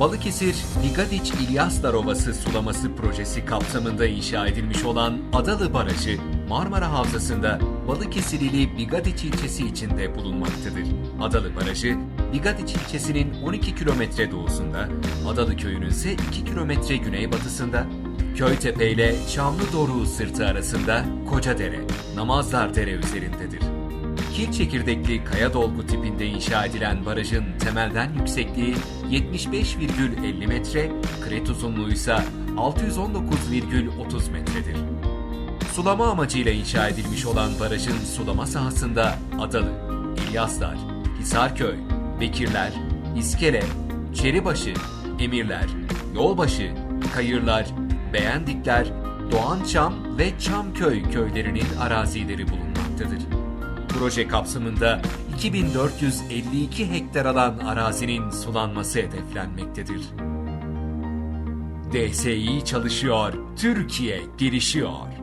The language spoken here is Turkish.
Balıkesir Ligadiç İlyaslar Ovası sulaması projesi kapsamında inşa edilmiş olan Adalı Barajı, Marmara Havzası'nda Balıkesir ili Bigadiç ilçesi içinde bulunmaktadır. Adalı Barajı, Bigadiç ilçesinin 12 kilometre doğusunda, Adalı köyünün ise 2 kilometre güneybatısında, Köytepe ile Çamlı Doruğu sırtı arasında Kocadere, Namazlar Dere üzerindedir. Çekirdekli kaya dolgu tipinde inşa edilen barajın temelden yüksekliği 75,50 metre, kret uzunluğu ise 619,30 metredir. Sulama amacıyla inşa edilmiş olan barajın sulama sahasında Adalı, İlyaslar, Hisarköy, Bekirler, İskele, Çeribaşı, Emirler, Yolbaşı, Kayırlar, Beğendikler, Doğançam ve Çamköy köylerinin arazileri bulunmaktadır. Proje kapsamında 2452 hektar alan arazinin sulanması hedeflenmektedir. DSİ çalışıyor, Türkiye gelişiyor.